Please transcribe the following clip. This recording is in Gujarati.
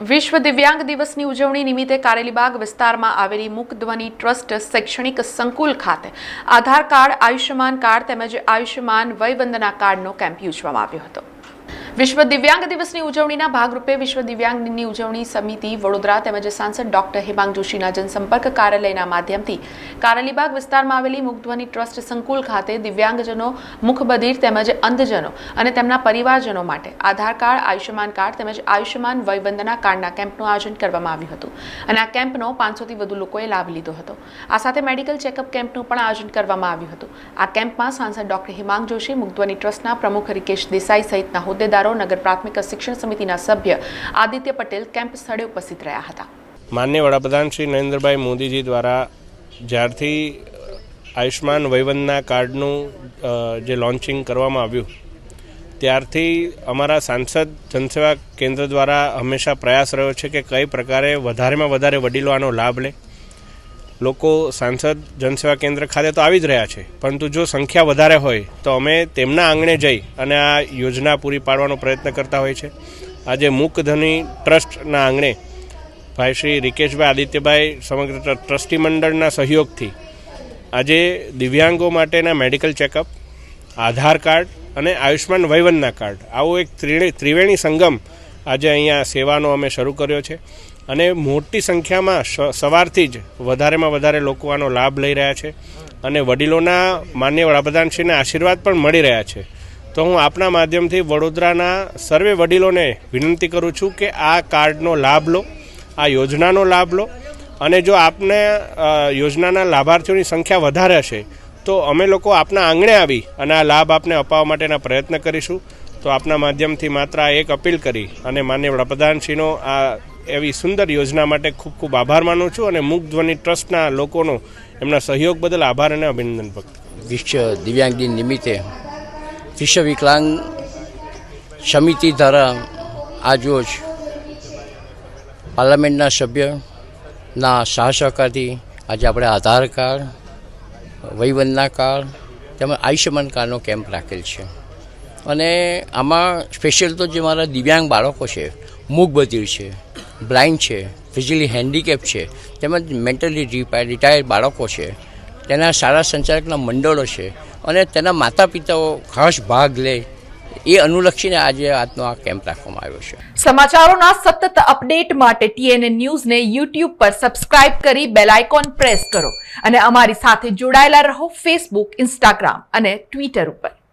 વિશ્વ દિવ્યાંગ દિવસની ઉજવણી નિમિત્તે કારેલીબાગ વિસ્તારમાં આવેલી મુકધ્વનિ ટ્રસ્ટ શૈક્ષણિક સંકુલ ખાતે આધાર કાર્ડ, આયુષ્યમાન કાર્ડ તેમજ આયુષ્યમાન વયવંદના કાર્ડનો કેમ્પ યોજવામાં આવ્યો હતો. વિશ્વ દિવ્યાંગ દિવસની ઉજવણીના ભાગરૂપે વિશ્વ દિવ્યાંગ દિનની ઉજવણી સમિતિ વડોદરા તેમજ સાંસદ ડોક્ટર હેમાંગ જોશીના જનસંપર્ક કાર્યાલયના માધ્યમથી કારેલીબાગ વિસ્તારમાં આવેલી મુકધ્વની ટ્રસ્ટ સંકુલ ખાતે દિવ્યાંગજનો, મુખબધિર તેમજ અંધજનો અને તેમના પરિવારજનો માટે આધાર કાર્ડ, આયુષ્યમાન કાર્ડ તેમજ આયુષ્યમાન વયવંદના કાર્ડના કેમ્પનું આયોજન કરવામાં આવ્યું હતું અને આ કેમ્પનો પાંચસોથી વધુ લોકોએ લાભ લીધો હતો. આ સાથે મેડિકલ ચેકઅપ કેમ્પનું પણ આયોજન કરવામાં આવ્યું હતું. આ કેમ્પમાં સાંસદ ડોક્ટર હિમાંગ જોશી, મુગ્ધ્વની ટ્રસ્ટના પ્રમુખ રિકેશ દેસાઈ સહિતના હોદ્દેદારો નગર પ્રાથમિક શિક્ષણ સમિતિના સભ્ય આદિત્ય પટેલ કેમ્પ સ્થળે ઉપસ્થિત રહ્યા હતા. માન્ય વડાપ્રધાન શ્રી નરેન્દ્રભાઈ મોદીજી દ્વારા જ્યારથી આયુષ્માન વયવંદના કાર્ડનું જે લોન્ચિંગ કરવામાં આવ્યું, ત્યારથી અમારા સાંસદ જનસેવા કેન્દ્ર દ્વારા હંમેશા પ્રયાસ રહ્યો છે કે કઈ પ્રકારે વધારેમાં વધારે વડીલો આનો લાભ લે. લોકો સાંસદ જનસેવા કેન્દ્ર ખાતે તો આવી જ રહ્યા છે. પરંતુ જો સંખ્યા વધારે હોય, તો અમે તેમના આંગણે જઈ અને આ યોજના પૂરી પાડવાનો પ્રયત્ન કરતા હોય છે. આજે મૂકધની ટ્રસ્ટના આંગણે ભાઈ શ્રી રિકેશભાઈ આદિત્યભાઈ સમગ્ર ટ્રસ્ટી મંડળના સહયોગથી આજે દિવ્યાંગો માટેના મેડિકલ ચેકઅપ, આધાર કાર્ડ અને આયુષ્માન વયવંદના કાર્ડ, આવો એક ત્રિવેણી સંગમ આજે અહીંયા સેવાનો અમે શરૂ કર્યો છે. અને મોટી સંખ્યામાં સવારથી જ વધારેમાં વધારે લોકો આનો લાભ લઈ રહ્યા છે. અને વડીલોના માન્ય વડાપ્રધાનશ્રીના આશીર્વાદ પણ મળી રહ્યા છે. તો હું આપના માધ્યમથી વડોદરાના સર્વે વડીલોને વિનંતી કરું છું કે આ કાર્ડનો લાભ લો, આ યોજનાનો લાભ લો. અને જો આપને યોજનાના લાભાર્થીઓની સંખ્યા વધારે હશે, તો અમે લોકો આપના આંગણે આવી અને આ લાભ આપને અપાવવા માટેના પ્રયત્ન કરીશું. તો આપના માધ્યમથી માત્ર આ એક અપીલ કરી અને માન્ય વડાપ્રધાનશ્રીનો આ એવી સુંદર યોજના માટે ખૂબ ખૂબ આભાર માનું છું અને મુખ ધ્વનિ ટ્રસ્ટના લોકોનો એમના સહયોગ બદલ આભાર અને અભિનંદન વ્યક્ત વિશ્વ દિવ્યાંગ દિન નિમિત્તે વિશ્વ વિકલાંગ સમિતિ દ્વારા આજરોજ પાર્લામેન્ટના સભ્યના સહસહકારથી આજે આપણે આધાર કાર્ડ વયવંદના કાર્ડ તેમજ આયુષ્યમાન કાર્ડનો કેમ્પ રાખેલ છે. અને આમાં સ્પેશિયલ તો જે મારા દિવ્યાંગ બાળકો છે મૂકબધિર છે બ્લાઇન્ડ છે ફિઝિકલી હેન્ડીકેપ છે, તેમજ મેન્ટલી રિટાયર્ડ બાળકો છે, તેના શાળા સંચાલકના મંડળો છે અને તેના માતા પિતાઓ ખાસ ભાગ લે, એ અનુલક્ષીને આજે આજનો આ કેમ્પ રાખવામાં આવ્યો છે. સમાચારોના સતત અપડેટ માટે ટીએનએ ન્યૂઝને યુટ્યુબ પર સબસ્ક્રાઇબ કરી બેલ આઇકોન પ્રેસ કરો અને અમારી સાથે જોડાયેલા રહો ફેસબુક ઇન્સ્ટાગ્રામ અને ટ્વિટર ઉપર.